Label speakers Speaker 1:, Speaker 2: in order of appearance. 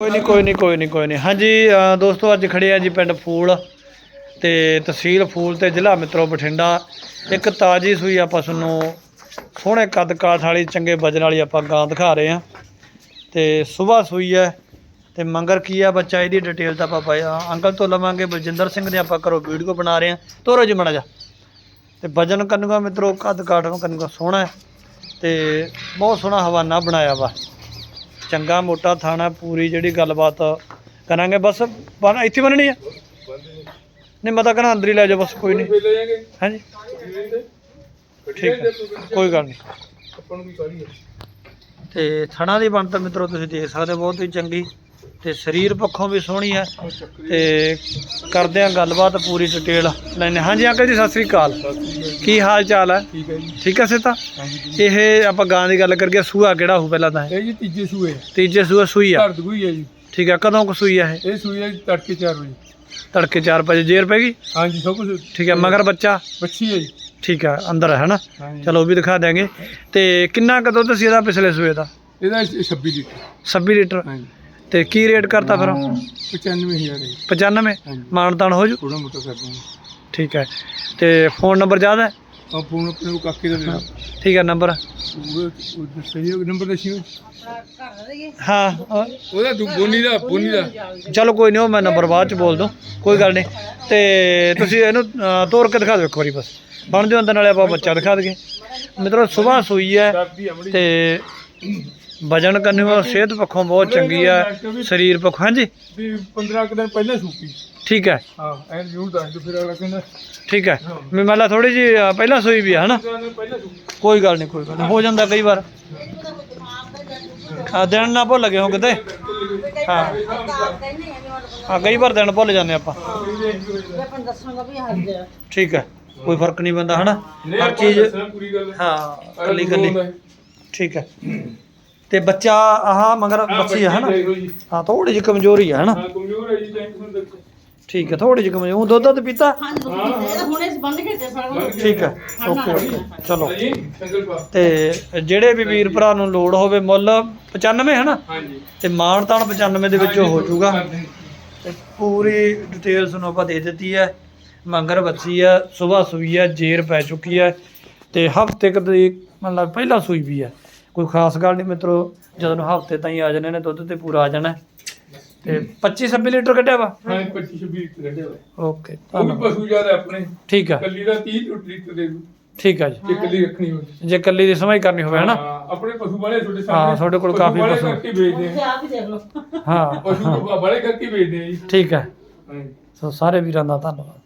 Speaker 1: ਕੋਈ ਨਹੀਂ ਕੋਈ ਨਹੀਂ ਕੋਈ ਨਹੀਂ ਕੋਈ ਨਹੀਂ ਹਾਂਜੀ ਅ, ਦੋਸਤੋ ਅੱਜ ਖੜੇ ਆ ਜੀ ਪਿੰਡ ਫੂਲ ਤੇ ਤਹਿਸੀਲ ਫੂਲ ਤੇ ਜ਼ਿਲ੍ਹਾ ਮਿੱਤਰੋ ਬਠਿੰਡਾ। ਇੱਕ ਤਾਜੀ ਸੂਈ ਆਪਾਂ ਤੁਹਾਨੂੰ ਸੋਹਣੇ ਕੱਦ ਕਾਠ ਵਾਲੀ ਚੰਗੇ ਵਜਨ ਵਾਲੀ ਆਪਾਂ ਗਾਂ ਦਿਖਾ ਰਹੇ ਆ ਤੇ ਸੁਬਾਹ ਸੂਈ ਹੈ ਤੇ ਮੰਗਰ ਕੀ ਆ ਬੱਚਾ ਇਹਦੀ ਡਿਟੇਲ ਤਾਂ ਆਪਾਂ ਭਾਈ ਅ, ਅੰਕਲ ਤੋਂ ਲਵਾਂਗੇ ਬਲਜਿੰਦਰ ਸਿੰਘ ਨੇ ਆਪਾਂ ਕਰੋ ਵੀਡੀਓ ਬਣਾ ਰਹੇ ਆ ਤੋਰੋ ਜੀ ਮੜਾ ਜਾ ਤੇ ਵਜਨ ਕਰਨੂਗਾ ਮਿੱਤਰੋ ਕੱਦ ਕਾਠ ਨੂੰ ਸੋਹਣਾ ਹੈ ਤੇ ਬਹੁਤ ਸੋਹਣਾ ਹਵਾਨਾ ਬਣਾਇਆ ਵਾ। ਚੰਗਾ ਮੋਟਾ ਥਾਣਾ ਪੂਰੀ ਜਿਹੜੀ ਗੱਲਬਾਤ ਕਰਾਂਗੇ ਬਸ ਬਣ ਇੱਥੇ ਬਣਨੀ ਆ? ਨਹੀਂ ਮੈਂ ਤਾਂ ਕਹਿੰਦਾ ਅੰਦਰ ਹੀ ਲੈ ਜਾਓ ਬਸ ਕੋਈ ਨਹੀਂ। ਹਾਂਜੀ। ਠੀਕ ਹੈ। ਕੋਈ ਗੱਲ ਨਹੀਂ। ਤੇ ਥਣਾ ਦੀ ਬਣਤਰ ਮਿੱਤਰੋ ਤੁਸੀਂ ਦੇਖ ਸਕਦੇ ਹੋ, ਬਹੁਤ ਹੀ ਚੰਗੀ ਤੇ ਸਰੀਰ ਪੱਖੋਂ ਵੀ ਸੋਹਣੀ ਹੈ ਤੇ ਕਰਦੇ ਆ ਗੱਲਬਾਤ ਪੂਰੀ ਡਿਟੇਲ ਲੈਣੇ ਹਾਂਜੀ ਅੰਕਲ ਜੀ ਸਤਿ ਸ੍ਰੀ ਅਕਾਲ। ਕੀ ਹਾਲ ਚਾਲ ਹੈ?
Speaker 2: ਠੀਕ ਹੈ ਜੀ।
Speaker 1: ਠੀਕ ਹੈ ਸਿੱਤਾ ਇਹ ਆਪਾਂ ਗਾਂ ਦੀ ਗੱਲ ਕਰੀਏ ਸੂਆ ਕਿਹੜਾ ਹੋਊ ਪਹਿਲਾਂ ਤਾਂ? ਇਹ?
Speaker 2: ਜੀ ਤੀਜੇ ਸੂਏ
Speaker 1: ਤੀਜੇ ਸੂਆ ਸੂਈ ਆ?
Speaker 2: ਘਰ ਦਗੂਈ ਹੈ ਜੀ।
Speaker 1: ਠੀਕ ਆ ਕਦੋਂ ਕੁ ਸੂਈ ਆ ਇਹ?
Speaker 2: ਇਹ ਸੂਈ ਹੈ ਜੀ ਤੜਕੇ 4 ਵਜੇ।
Speaker 1: ਤੜਕੇ 4 ਵਜੇ ਜੇਰ ਪੈ ਗਈ?
Speaker 2: ਹਾਂਜੀ ਸਭ ਕੁਝ
Speaker 1: ਠੀਕ ਹੈ ਮਗਰ ਬੱਚਾ?
Speaker 2: ਬੱਚੀ ਹੈ ਜੀ।
Speaker 1: ਠੀਕ ਹੈ ਅੰਦਰ ਹੈ ਨਾ ਚਲੋ ਉਹ ਵੀ ਦਿਖਾ ਦਿਆਂਗੇ। ਤੇ ਕਿੰਨਾ ਕੁ ਦੁੱਧ ਸੀ ਇਹਦਾ ਪਿਛਲੇ ਸੂਏ ਦਾ?
Speaker 2: ਇਹਦਾ 26 ਲੀਟਰ।
Speaker 1: 26 ਲੀਟਰ।
Speaker 2: ਹਾਂਜੀ।
Speaker 1: ਤੇ ਕੀ ਰੇਟ ਕਰਤਾ ਫਿਰ?
Speaker 2: 95000 ਹੈ ਜੀ।
Speaker 1: 95
Speaker 2: ਹਾਂਜੀ।
Speaker 1: ਮਾਨਤਾਨ ਹੋ ਜੂ?
Speaker 2: ਥੋੜਾ ਮੋਟਾ ਕਰ ਦੂੰਗਾ
Speaker 1: ਠੀਕ ਹੈ। ਤੇ ਫੋਨ ਨੰਬਰ ਯਾਦ ਹੈ?
Speaker 2: ਆ ਫੋਨ ਆਪਣੇ ਉਹ ਕਾਕੇ ਦਾ ਦੇਣਾ
Speaker 1: ਠੀਕ ਹੈ ਨੰਬਰ।
Speaker 2: ਉਹ ਉਹ ਸਹੀ ਹੈ ਨੰਬਰ ਦੱਸਿਓ
Speaker 1: ਹਾਂ। ਅ,
Speaker 2: ਉਹਦਾ ਦੂ- ਬੋਨੀ ਦਾ ਬੋਨੀ ਦਾ।
Speaker 1: ਚਲੋ ਕੋਈ ਨਹੀਂ ਉਹ ਮੈਂ ਨੰਬਰ ਬਾਅਦ ਚ ਬੋਲ ਦੂੰ। ਕੋਈ ਗੱਲ ਨਹੀਂ। ਤੇ ਤੁਸੀਂ ਇਹਨੂੰ ਅ, ਤੋੜ ਕੇ ਦਿਖਾ ਦਿਓ ਇੱਕ ਵਾਰੀ ਬਸ। ਬਣ ਦਿਓ ਅੰਦਰ ਨਾਲੇ ਆਪਾਂ ਬੱਚਾ ਦਿਖਾ ਦਈਏ। ਮਿੱਤਰੋ ਸਵੇਰ ਸੂਈ ਹੈ। ਤੇ ਵਜਨ ਕਰਨੀ ਉਹ ਸਿਹਤ ਪੱਖੋਂ ਬਹੁਤ ਚੰਗੀ ਆ ਸਰੀਰ ਪੱਖੋਂ ਹਾਂਜੀ?
Speaker 2: ਵੀ 15 ਕੁ ਦਿਨ ਪਹਿਲਾਂ ਸੂਪੀ
Speaker 1: ਠੀਕ ਹੈ।
Speaker 2: ਹਾਂ ਐਂ ਜ਼ਰੂਰ ਦੱਸ ਦਿਓ ਫਿਰ ਅਗਲਾ ਕਹਿੰਦਾ
Speaker 1: ਠੀਕ ਹੈ। ਮੈਂ ਮਤਲਬ ਥੋੜੀ ਜੀ ਪਹਿਲਾਂ ਸੂਈ ਵੀ ਹੈ ਹਨਾ?
Speaker 2: 15 ਦਿਨ ਪਹਿਲਾਂ ਸੂਪੀ
Speaker 1: ਕੋਈ ਗੱਲ ਨਹੀਂ ਕੋਈ ਗੱਲ ਨਹੀਂ ਹੋ ਜਾਂਦਾ ਕਈ ਵਾਰ। ਆ ਦਿਨ ਨਾ ਭੁੱਲ ਗਏ ਹੋ ਕਿਤੇ? ਹਾਂ। ਹਾਂ ਕਈ ਵਾਰ ਦਿਨ ਭੁੱਲ ਜਾਂਦੇ ਆਪਾਂ। ਠੀਕ ਹੈ ਕੋਈ ਫ਼ਰਕ ਨਹੀਂ ਪੈਂਦਾ ਹਨਾ? ਹਰ ਚੀਜ਼ ਹਾਂ ਕੱਲੀ ਕੱਲੀ ਠੀਕ ਹੈ। ਤੇ ਬੱਚਾ ਆਹ ਮਗਰ ਬੱਚੀ ਹੈ ਹਨਾ? ਹਾਂ ਥੋੜੀ ਜਿਹੀ ਕਮਜ਼ੋਰੀ ਹੈ ਹਨਾ?
Speaker 2: ਹਾਂ ਕਮਜ਼ੋਰ ਹੈ ਜੀ ਟੈਂਕ ਨੂੰ ਦੇਖੋ
Speaker 1: ਠੀਕ ਹੈ ਥੋੜੀ ਜਿਹੀ ਕਮਜ਼ੋਰੀ। ਉਹ ਦੁੱਧ ਦੁੱਧ ਪੀਤਾ
Speaker 3: ਹੁਣੇ ਬੰਦ ਕੀਤੇ ਸਾਰਾ
Speaker 1: ਠੀਕ ਹੈ ਓਕੇ ਓਕੇ ਚਲੋ। ਤੇ ਜਿਹੜੇ ਵੀ ਵੀਰ ਭਰਾ ਨੂੰ ਲੋੜ ਹੋਵੇ ਮੁੱਲ 95 ਹੈ ਨਾ
Speaker 2: ਹਾਂਜੀ।
Speaker 1: ਤੇ ਮਾਣ ਤਾਣ 95 ਦੇ ਵਿੱਚ ਹੋ ਜਾਊਗਾ। ਤੇ ਪੂਰੀ ਡਿਟੇਲ ਤੁਹਾਨੂੰ ਆਪਾਂ ਦੇ ਦਿੱਤੀ ਹੈ। ਮੰਗਰ ਬੱਚੀ ਹੈ ਸਵੇਰ ਸੂਈ ਹੈ ਜੇਰ ਪੈ ਚੁੱਕੀ ਹੈ। ਤੇ ਹਫ਼ਤੇ ਕੁ ਦੀ ਮਤਲਬ ਪਹਿਲਾਂ ਸੂਈ ਵੀ ਹੈ। ਕੋਈ ਖਾਸ ਗੱਲ ਨਹੀਂ ਮਿੱਤਰੋ ਜਦੋਂ ਹਫ਼ਤੇ ਤਾਈਂ ਆ ਜਾਣੇ ਨੇ ਦੁੱਧ ਤੇ ਪੂਰਾ ਆ ਜਾਣਾ। ਹੈ। ਤੇ 25 26 ਲੀਟਰ ਕੱਢਿਆ ਵਾ?
Speaker 2: ਹਾਂ 25 26 ਲੀਟਰ ਕੱਢਿਆ ਹੋਇਆ
Speaker 1: ਓਕੇ
Speaker 2: ਉਹ ਵੀ ਪਸ਼ੂ ਜ਼ਿਆਦਾ ਆਪਣੇ।
Speaker 1: ਠੀਕ ਹੈ
Speaker 2: ਕੱਲੀ ਦਾ 30 ਲੀਟਰ ਦੇ
Speaker 1: ਠੀਕ ਹੈ ਜੀ।
Speaker 2: ਜੇ ਕੱਲੀ ਰੱਖਣੀ ਹੋਵੇ।
Speaker 1: ਜੇ ਕੱਲੀ ਦੀ ਸਮਝ ਕਰਨੀ ਹੋਵੇ ਹਨਾ?
Speaker 2: ਹਾਂ, ਆਪਣੇ ਪਸ਼ੂ ਵਾਲੇ ਤੁਹਾਡੇ
Speaker 1: ਹਾਂ,
Speaker 2: ਸਾਹਮਣੇ।
Speaker 1: ਤੁਹਾਡੇ ਕੋਲ ਕਾਫੀ ਪਸ਼ੂ।
Speaker 2: ਕਰਕੇ ਵੇਚਦੇ ਆ।
Speaker 3: ਆਪ ਹੀ ਦੇਖ ਲਓ।
Speaker 1: ਹਾਂ।
Speaker 2: ਪਸ਼ੂ ਵਾਲੇ ਕਰਕੇ ਵੇਚਦੇ ਆ ਜੀ।
Speaker 1: ਠੀਕ ਹੈ ਸੋ ਸਾਰੇ ਵੀਰਾਂ ਦਾ ਧੰਨਵਾਦ।